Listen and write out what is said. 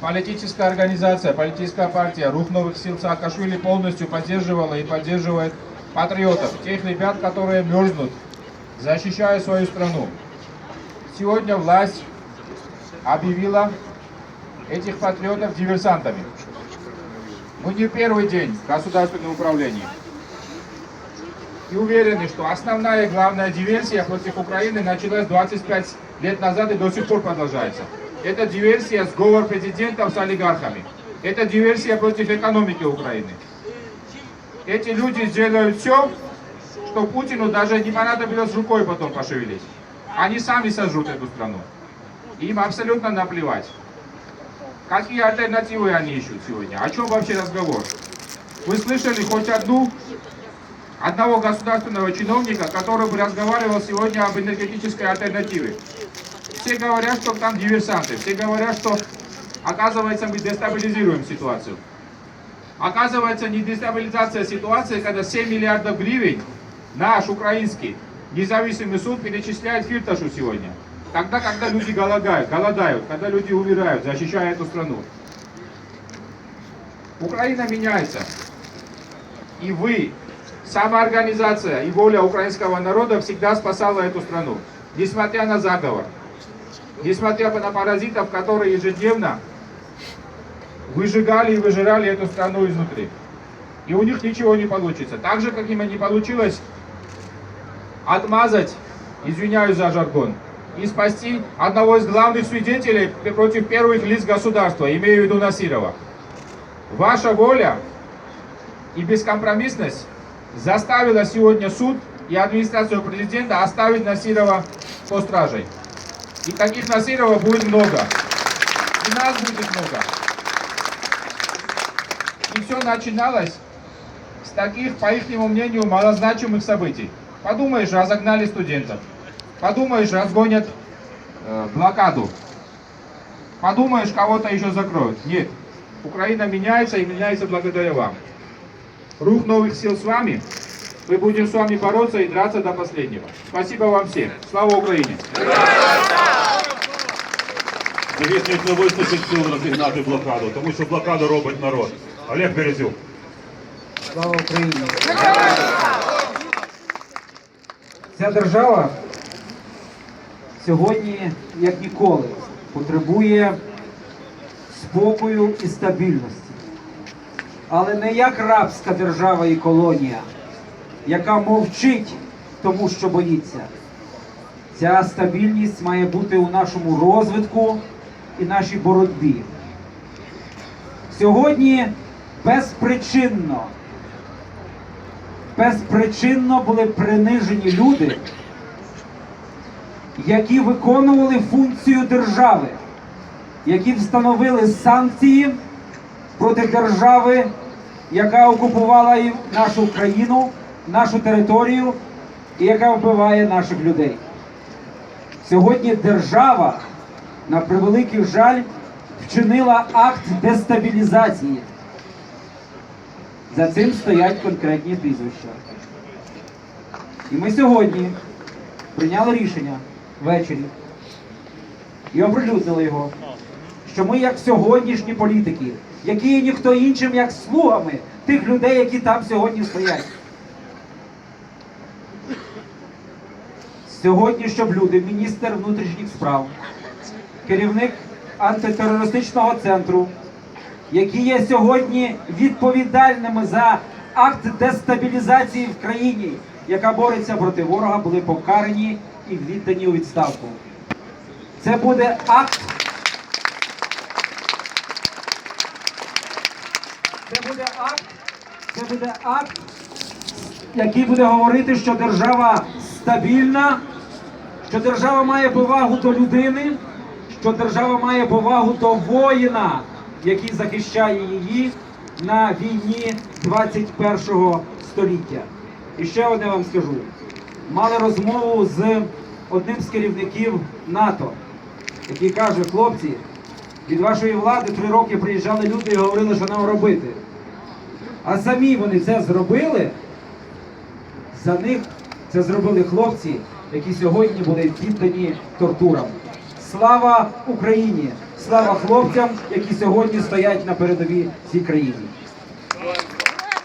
Политическая организация, политическая партия Рух новых сил Саакашвили полностью поддерживала и поддерживает патриотов, тех ребят, которые мерзнут, защищая свою страну. Сегодня власть объявила этих патриотов диверсантами. Мы не первый день в государственном управлении. И уверены, что основная и главная диверсия против Украины началась 25 лет назад и до сих пор продолжается. Это диверсия, сговор президентов с олигархами. Это диверсия против экономики Украины. Эти люди сделают все, что Путину даже не понадобилось рукой потом пошевелить. Они сами сожрут эту страну. Им абсолютно наплевать. Какие альтернативы они ищут сегодня? О чем вообще разговор? Вы слышали хоть одну, одного государственного чиновника, который бы разговаривал сегодня об энергетической альтернативе? Все говорят, что там диверсанты, все говорят, что оказывается мы дестабилизируем ситуацию. Оказывается, не дестабилизация ситуации, когда 7 миллиардов гривен наш украинский независимый суд перечисляет Фирташу сегодня. Тогда, когда люди голодают, голодают, когда люди умирают, защищая эту страну. Украина меняется. И вы, самоорганизация и воля украинского народа всегда спасала эту страну. Несмотря на заговор. Несмотря на паразитов, которые ежедневно выжигали и выжирали эту страну изнутри. И у них ничего не получится. Так же, как им не получилось отмазать, извиняюсь за жаргон, и спасти одного из главных свидетелей против первых лиц государства, имею в виду Насирова. Ваша воля и бескомпромиссность заставила сегодня суд и администрацию президента оставить Насирова под стражей. И таких Насирова будет много. И нас будет много. И все начиналось с таких, по их мнению, малозначимых событий. Подумаешь, разогнали студентов. Подумаешь, разгонят э, блокаду. Подумаешь, кого-то еще закроют. Нет. Украина меняется и меняется благодаря вам. Рух новых сил с вами. Мы будем с вами бороться и драться до последнего. Спасибо вам всем. Слава Украине! Звісно, не вистачить сил розігнати блокаду, тому що блокаду робить народ. Олег Березюк. Слава Україні! Ця держава сьогодні, як ніколи, потребує спокою і стабільності. Але не як рабська держава і колонія, яка мовчить тому, що боїться. Ця стабільність має бути у нашому розвитку і нашій боротьбі. Сьогодні безпричинно безпричинно були принижені люди, які виконували функцію держави, які встановили санкції проти держави, яка окупувала нашу країну, нашу територію і яка вбиває наших людей. Сьогодні держава, на превеликий жаль, вчинила акт дестабілізації. За цим стоять конкретні прізвища. І ми сьогодні прийняли рішення ввечері і оприлюднили його, що ми, як сьогоднішні політики, які є ніхто іншим, як слугами тих людей, які там сьогодні стоять. Сьогодні, щоб люди, міністр внутрішніх справ, керівник антитерористичного центру, які є сьогодні відповідальними за акт дестабілізації в країні, яка бореться проти ворога, були покарані і віддані у відставку. Це буде акт. Це буде акт. Це буде акт, який буде говорити, що держава стабільна, що держава має повагу до людини, що держава має повагу до воїна, який захищає її на війні 21 століття. І ще одне вам скажу: мали розмову з одним з керівників НАТО, який каже: хлопці, від вашої влади три роки приїжджали люди і говорили, що нам робити. А самі вони це зробили. За них це зробили хлопці, які сьогодні були піддані тортурам. Слава Україні! Слава хлопцям, які сьогодні стоять на передовій цій країні.